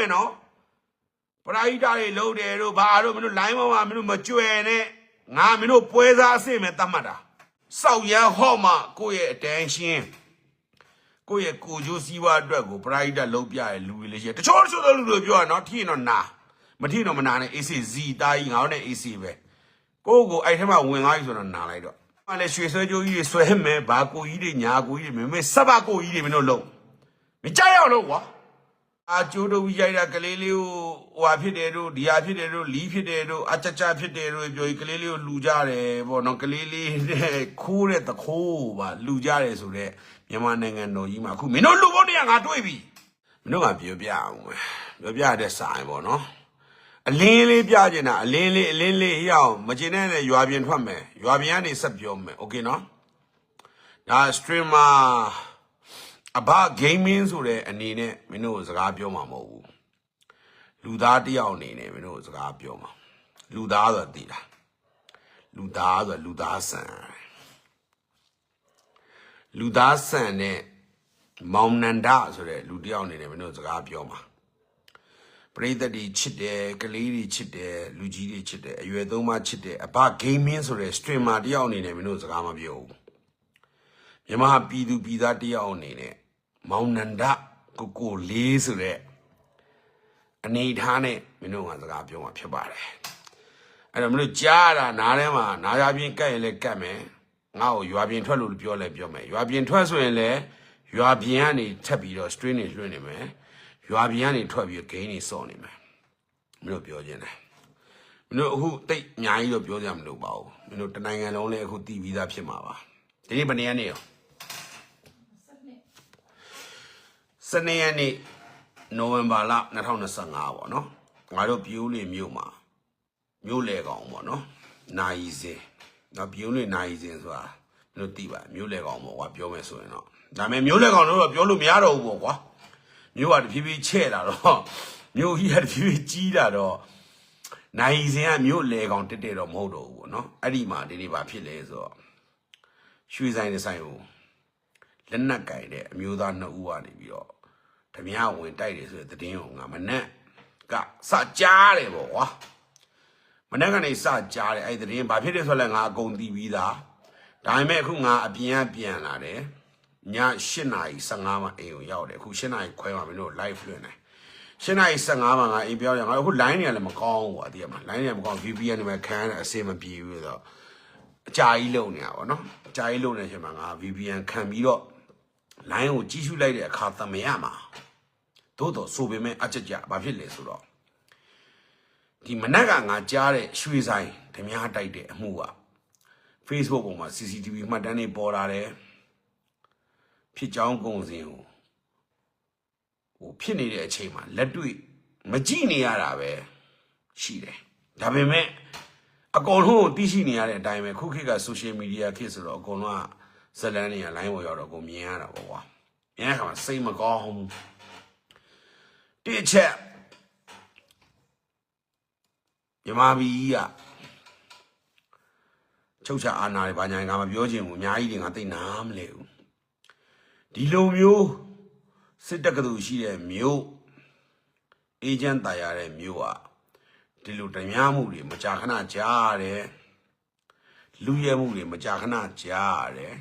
မယ်နော်ပရာဟိတတွေလုံးတယ်တို့ဘာတို့မင်းတို့လိုင်းပေါ်မှာမင်းတို့မကြွယ်နဲ့ငါမင်းတို့ပွဲစားအစ်စ်မယ်တတ်မှတ်တာစောက်ရန်ဟော့မှကိုယ့်ရဲ့ attention ကိုယ့်ရဲ့ကိုကြိုးစည်းဝါအတွက်ကိုပရာဟိတလုံးပြရလူတွေလေးရှိတယ်တချို့တချို့သောလူတွေပြောရနော်ထိရင်တော့နာမထိရင်တော့မနာနဲ့ AC ဇီတာကြီးငါတို့နဲ့ AC ပဲကိုယ့်ကိုအဲ့ထဲမှာဝင်သွားပြီဆိုတော့နာလိုက်တော့မလည်းရွှေဆွဲကြိုးကြီးတွေဆွဲမယ်ဘာကိုကြီးတွေညာကိုကြီးတွေမင်းစပ်ပါကိုကြီးတွေမင်းတို့လုံးမကြရအောင်လို့ကွာ အာကျိုးတို့ပြီးရိုက်တာကလေးလေးကိုဟိုဟာဖြစ်တယ်တို့ဒီဟာဖြစ်တယ်တို့လီးဖြစ်တယ်တို့အချာချာဖြစ်တယ်တို့ပြောပြီးကလေးလေးကိုလူကြတယ်ပေါ့နော်ကလေးလေးတဲ့ခိုးတဲ့တခိုးပါလူကြတယ်ဆိုတော့မြန်မာနိုင်ငံတော်ကြီးမှာအခုမင်းတို့လူဖို့တရားငါတွေ့ပြီမင်းတို့ကပြောပြအောင်ပဲပြောပြတဲ့ဆိုင်ပေါ့နော်အလင်းလေးပြကျင်တာအလင်းလေးအလင်းလေးရအောင်မကျင်တဲ့နဲ့ရွာပြင်ထွက်မယ်ရွာပြင်ကနေဆက်ပြောမယ်โอเคနော်ဒါ streamer အဘ gaming ဆိုတဲ့အနေနဲ့မင်းတို့စကားပြောမှာမဟုတ်ဘူးလူသားတစ်ယောက်အနေနဲ့မင်းတို့စကားပြောမှာလူသားဆိုတာသိတာလူသားဆိုတာလူသားဆန်လူသားဆန်နဲ့မောင်နန္ဒဆိုတဲ့လူတစ်ယောက်အနေနဲ့မင်းတို့စကားပြောမှာပရိသတ်တွေချစ်တယ်ကလေးတွေချစ်တယ်လူကြီးတွေချစ်တယ်အရွယ်သုံးပါးချစ်တယ်အဘ gaming ဆိုတဲ့ streamer တစ်ယောက်အနေနဲ့မင်းတို့စကားမပြောဘူးမြန်မာပြည်သူပြည်သားတယောက်အနေနဲ့ မောင်နန္ဒကိုကိုလေးဆိုတဲ့အနေထားနဲ့မင်းတို့ကစကားပြောမှာဖြစ်ပါတယ်အဲ့တော့မင်းတို့ကြားတာနားထဲမှာနားရပြင်းကတ်ရင်လည်းကတ်မယ်ငါ့ကိုရွာပြင်ထွက်လို့ပြောလဲပြောမယ်ရွာပြင်ထွက်ဆိုရင်လည်းရွာပြင်ကနေထပ်ပြီးတော့ string တွေလွှင့်နေမယ်ရွာပြင်ကနေထွက်ပြီး gain တွေစော့နေမယ်မင်းတို့ပြောခြင်းတယ်မင်းတို့အခုတိတ်အများကြီးတော့ပြောကြမလို့ပါဘူးမင်းတို့တနိုင်ငံလုံးလည်းအခုတည်ပြီးသားဖြစ်မှာပါဒီနေ့ဘယ်နေ့ရက်နေ့ရော စနေရက်နေ့နိုဝင်ဘာလ2025ပေါ့နော်ငါတို့ပြိုးလီမြို့မှာမြို့လေကောင်ပေါ့နော်နိုင်စင်နော်ပြိုးလီနိုင်စင်ဆိုတာမင်းတို့သိပါမြို့လေကောင်ပေါ့ကွာပြောမယ်ဆိုရင်တော့ဒါပေမဲ့မြို့လေကောင်တို့တော့ပြောလို့မရတော့ဘူးပေါ့ကွာမြို့ကတဖြည်းဖြည်းချဲ့လာတော့မြို့ကြီးကတဖြည်းဖြည်းကြီးလာတော့နိုင်စင်ကမြို့လေကောင်တက်တက်တော့မဟုတ်တော့ဘူးပေါ့နော်အဲ့ဒီမှာဒီနေ့ဘာဖြစ်လဲဆိုတော့ရွှေဆိုင်တဲ့ဆိုင်ကိုလက်နက်ကင်တဲ့အမျိုးသားနှစ်ဦးကနေပြီးတော့ ဓမြဝင်တိုက်တယ်ဆိုတဲ့သတင်းကိုငါမနဲ့ကစကြားတယ်ပေါ့ကွာမနဲ့ကနေစကြားတယ်အဲ့ဒီသတင်းဘာဖြစ်လဲဆိုတော့လည်းငါအကုန်သိပြီးသားဒါပေမဲ့အခုငါအပြင်ကပြန်လာတယ်ည8:15မှာအိမ်ကိုရောက်တယ်အခု8:00ခွဲမှာမင်းတို့ live လွှင့်တယ်8:15မှာငါအိမ်ပြောင်းရငါအခု line တွေကလည်းမကောင်းဘူးကွာတည်ရမှာ line တွေကမကောင်း VPN တွေမှာခံရတဲ့အဆင်မပြေဘူးဆိုတော့အကြာကြီးလုံနေတာပေါ့နော်အကြာကြီးလုံနေတဲ့အချိန်မှာငါ VPN ခံပြီးတော့လိုင်းကိုကြီးစုလိုက်တဲ့အခါသမယမှာ သို့တော့ဆိုပေမဲ့အချက်ကြဘာဖြစ်လဲဆိုတော့ဒီမနက်ကငါကြားတဲ့ရွှေဆိုင်ဓမြတိုက်တဲ့အမှုက Facebook ပေါ်မှာ CCTV မှတ်တမ်းတွေပေါ်လာတယ်ဖြစ်ကြောင်းကုန်စင်ကိုဟိုဖြစ်နေတဲ့အချိန်မှာလက်တွေ့မကြည့်နေရတာပဲရှိတယ်ဒါပေမဲ့အကုန်လုံးကိုသိရှိနေရတဲ့အတိုင်းပဲခုခေတ်က social media ခေတ်ဆိုတော့အကုန်လုံးကဇတ်လန်းတွေက line ပေါ်ရောက်တော့ကိုမြင်ရတာပေါ့ကွာမြင်ရခါမှာစိတ်မကောင်းဘူး တစ်ချက်မြမဘီကြီးကချုပ်ချအာနာတွေဘာညာငါမပြောချင်ဘူးအများကြီးတွေငါသိနားမလဲဘူးဒီလိုမျိုးစစ်တက္ကသိုလ်ရှိတဲ့မြို့အေဂျင့်တာရတဲ့မြို့อ่ะဒီလိုတများမှုတွေမကြာခဏကြားရတယ်လူရဲမှုတွေမကြာခဏကြားရတယ်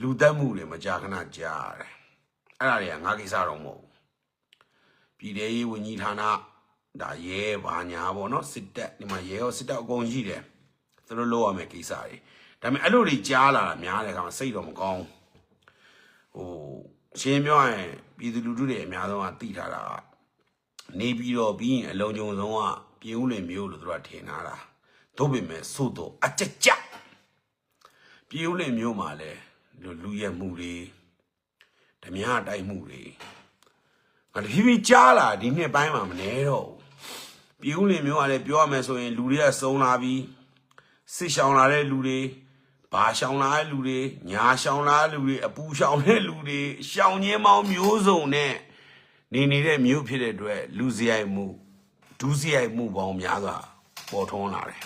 လူသက်မှုတွေမကြာခဏကြားရတယ်အဲ့ဒါတွေကငါကိစ္စတော့မဟုတ်ဘူး ပြည်ထောင်ရေးဝန်ကြီးဌာနဒါရဲဘာညာပေါ့နော်စစ်တပ်ဒီမှာရဲရောစစ်တပ်အကုန်ရှိတယ်သူတို့လုပ်ရမယ့်ကိစ္စတွေဒါပေမဲ့အဲ့လိုတွေကြားလာတာများတယ်ကောင်စိတ်တော့မကောင်းဘူးဟိုရှင်းပြောရင်ပြည်သူလူထုတွေအများဆုံးကသိထားတာကနေပြီးတော့ပြီးရင်အလုံးကြုံဆုံးကပြည်ဦးလင်မျိုးလို့သူတို့ကထင်ထားတာတို့ပေမဲ့သို့တော့အကြကြပြည်ဦးလင်မျိုးမှာလဲလူလူရဲမှုတွေဓမြတိုက်မှုတွေ ငါတဖြည်းဖြည်းကြားလာဒီနှစ်ပိုင်းမှာမနေတော့ဘူးပြည်ဦးလင်မျိုးကလည်းပြောရမယ်ဆိုရင်လူတွေကစုံလာပြီးစစ်ရှောင်လာတဲ့လူတွေဘာရှောင်လာတဲ့လူတွေညာရှောင်လာတဲ့လူတွေအပူရှောင်တဲ့လူတွေရှောင်ချင်းမောင်းမျိုးစုံနဲ့နေနေတဲ့မျိုးဖြစ်တဲ့အတွက်လူစရိုက်မှုဒူးစရိုက်မှုပေါင်းများစွာပေါ်ထွန်းလာတယ်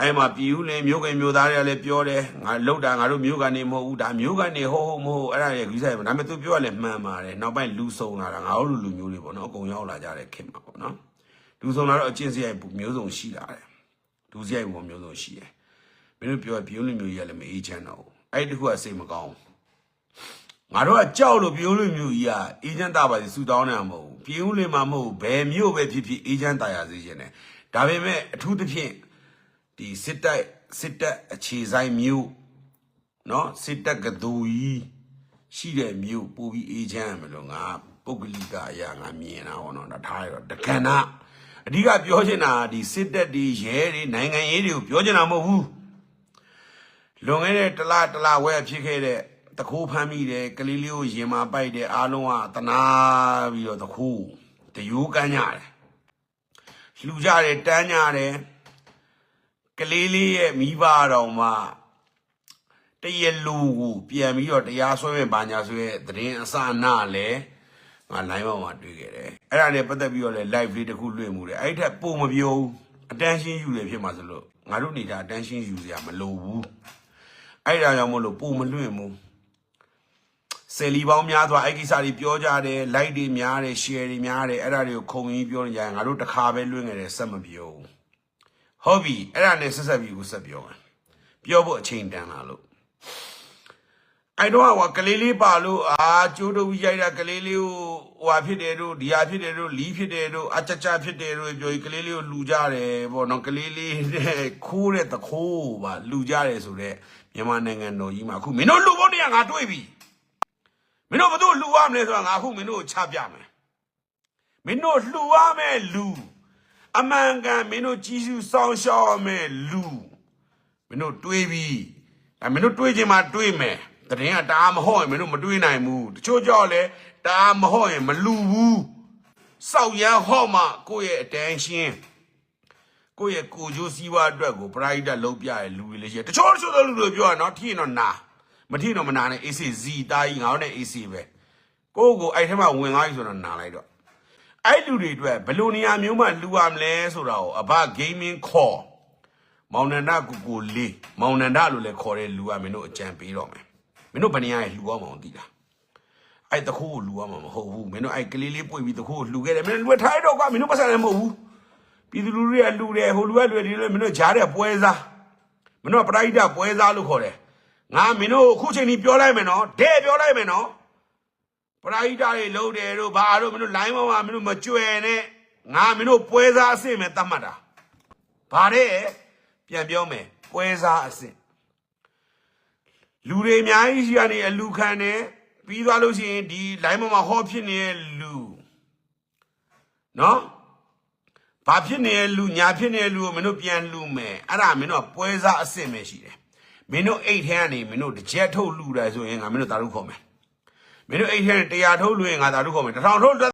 အဲ့မှာပြည်ဦးလင်မြို့ကင်မြို့သားတွေကလည်းပြောတယ်ငါလောက်တာငါတို့မြို့ကနေမဟုတ်ဘူးဒါမြို့ကနေဟုတ်ဟုတ်မဟုတ်အဲ့ဒါတွေဂိဆိုင်ဒါပေမဲ့သူပြောရလဲမှန်ပါတယ်နောက်ပိုင်းလူဆုံလာတာငါတို့လူလူမျိုးတွေပေါ့နော်အကုန်ရောက်လာကြတဲ့ခင်မှာပေါ့နော်လူဆုံလာတော့အချင်းစရိုက်မျိုးစုံရှိလာတယ်လူစရိုက်ပုံမျိုးစုံရှိတယ်မင်းတို့ပြောပြည်ဦးလင်မျိုးကြီးကလည်းမအေးချမ်းတော့ဘူးအဲ့ဒီတစ်ခုကစိတ်မကောင်းဘူးငါတို့ကကြောက်လို့ပြည်ဦးလင်မျိုးကြီးကအေးချမ်းတာပါစီဆူတောင်းနေတာမဟုတ်ဘူးပြည်ဦးလင်မှာမဟုတ်ဘူးဘယ်မျိုးပဲဖြစ်ဖြစ်အေးချမ်းတာရစေခြင်းတယ်ဒါပေမဲ့အထူးသဖြင့် ဒီစစ်တပ်စစ်တပ်အခြေဆိုင်မြို့เนาะစစ်တပ်ကဒူကြီးရှိတဲ့မြို့ပို့ပြီးအေးချမ်းရမယ်လို့ငါပုဂ္ဂလိကအရာငါမြင်တာပေါ့နော်ဒါထားရတော့တက္ကနာအဓိကပြောချင်တာဒီစစ်တပ်ဒီရဲတွေနိုင်ငံရေးတွေကိုပြောချင်တာမဟုတ်ဘူးလွန်ခဲ့တဲ့တစ်လတစ်လဝဲဖြစ်ခဲ့တဲ့တခိုးဖမ်းမိတယ်ကလေးလေးကိုရင်မာပိုက်တယ်အားလုံးကတနာပြီးတော့တခိုးတယူကန်းကြတယ်လှူကြတယ်တန်းကြတယ် ကလေးလေးရဲ့မိဘတော်မှတရလူကိုပြန်ပြီးတော့တရားဆွဲမဲ့ဘာညာဆိုရဲသတင်းအစအနလည်းငါ line ပေါ်မှာတွေ့ခဲ့တယ်အဲ့ဒါနဲ့ပတ်သက်ပြီးတော့လည်း live လေးတစ်ခုလွှင့်မှုတယ်အဲ့ဒီထက်ပုံမပြောဘူး attention ယူရဖြစ်မှာဆိုလို့ငါတို့နေတာ attention ယူစရာမလိုဘူးအဲ့ဒါကြောင့်မလို့ပုံမလွှင့်ဘူးဆယ်လီပေါင်းများစွာအဲ့ကိစ္စတွေပြောကြတယ် like တွေများတယ် share တွေများတယ်အဲ့ဒါတွေကိုခုံရင်းပြောနေကြရင်ငါတို့တစ်ခါပဲလွှင့်ခဲ့တယ်စက်မပြောဘူး ဟုတ်ပြီအဲ့ဒါနဲ့ဆက်ဆက်ပြီးကိုဆက်ပြောမယ်ပြောဖို့အချိန်တန်လာလို့အဲ့တော့ဟိုကလေးလေးပါလို့အာကျိုးတို့ကြီးရိုက်တာကလေးလေးကိုဟိုဟာဖြစ်တယ်တို့ဒီဟာဖြစ်တယ်တို့လီးဖြစ်တယ်တို့အချာချာဖြစ်တယ်တို့ပြောပြီးကလေးလေးကိုလူကြတယ်ပေါ့နော်ကလေးလေးတဲ့ခိုးတဲ့တခိုးပါလူကြတယ်ဆိုတော့မြန်မာနိုင်ငံတော်ကြီးမှာအခုမင်းတို့လူဖို့နေရငါတွေ့ပြီမင်းတို့ဘယ်သူလူရမလဲဆိုတော့ငါအခုမင်းတို့ကိုချပြမယ်မင်းတို့လှူရမယ်လူ အမှန်ကန်မင်းတို့ကြီးစုစောင်းရှောက်ရမယ်လူမင်းတို့တွေးပြီးအဲမင်းတို့တွေးချင်မှတွေးမယ်တရင်ကတအားမဟုတ်ရင်မင်းတို့မတွေးနိုင်ဘူးတချို့ကြောက်လဲတအားမဟုတ်ရင်မလူဘူးစောက်ရန်ဟော့မှကိုယ့်ရဲ့ attention ကိုယ့်ရဲ့ကိုယ်ကျိုးစည်းဝါးအတွက်ကို pride လုံးပြရလူတွေလည်းရှိတယ်တချို့တချို့သောလူတွေပြောရနော်ထိရင်တော့နာမထိရင်တော့မနာနဲ့ AC ဇီတာကြီးငါတို့နဲ့ AC ပဲကိုယ့်ကိုအဲ့ထဲမှာဝင်သွားပြီဆိုတော့နာလိုက်တော့ အဲ့လူတွေအတွက်ဘယ်လိုနေရာမျိုးမှလူရမလဲဆိုတာကိုအဘ gaming ခေါ်မောင်နန္ဒကူကူလေးမောင်နန္ဒလို့လည်းခေါ်တဲ့လူကမင်းတို့အကြံပေးတော့မယ်မင်းတို့ဘယ်နေရာရဲ့လူအောင်မအောင်သိလားအဲ့တခိုးကိုလူအောင်မမဟုတ်ဘူးမင်းတို့အဲ့ကလေးလေးပွေပြီးတခိုးကိုလူခဲ့တယ်မင်းတို့လူထားရတော့ကွာမင်းတို့ပတ်စံလည်းမဟုတ်ဘူးပြည်သူလူတွေကလူတယ်ဟိုလူကလူတွေလည်းမင်းတို့ဂျားတဲ့ပွဲစားမင်းတို့ကပရိုက်တာပွဲစားလို့ခေါ်တယ်ငါမင်းတို့အခုချိန်ကြီးပြောလိုက်မယ်နော်တဲ့ပြောလိုက်မယ်နော် ပရာဟိတတွေလုံးတယ်တို့ဘာတို့မင်းတို့ line ပေါ်မှာမင်းတို့မကြွယ်နဲ့ငါမင်းတို့ပွဲစားအစ်စ်မဲ့တတ်မှတ်တာဘာတဲ့ပြန်ပြောမယ်ပွဲစားအစ်စ်လူတွေအများကြီးရှိကနေအလူခံတယ်ပြီးသွားလို့ရှိရင်ဒီ line ပေါ်မှာဟောဖြစ်နေတဲ့လူနော်ဘာဖြစ်နေတဲ့လူညာဖြစ်နေတဲ့လူကိုမင်းတို့ပြန်လူမယ်အဲ့ဒါမင်းတို့ကပွဲစားအစ်စ်မဲ့ရှိတယ်မင်းတို့အိတ်ထဲကနေမင်းတို့တစ်ချက်ထုတ်လူတယ်ဆိုရင်ငါမင်းတို့တာရုခေါ်မယ် မင်းတို့အိတ်ထဲတရားထုတ်လို့ရင်ငါသာတို့ခေါ်မယ်တစ်ထောင်ထုတ်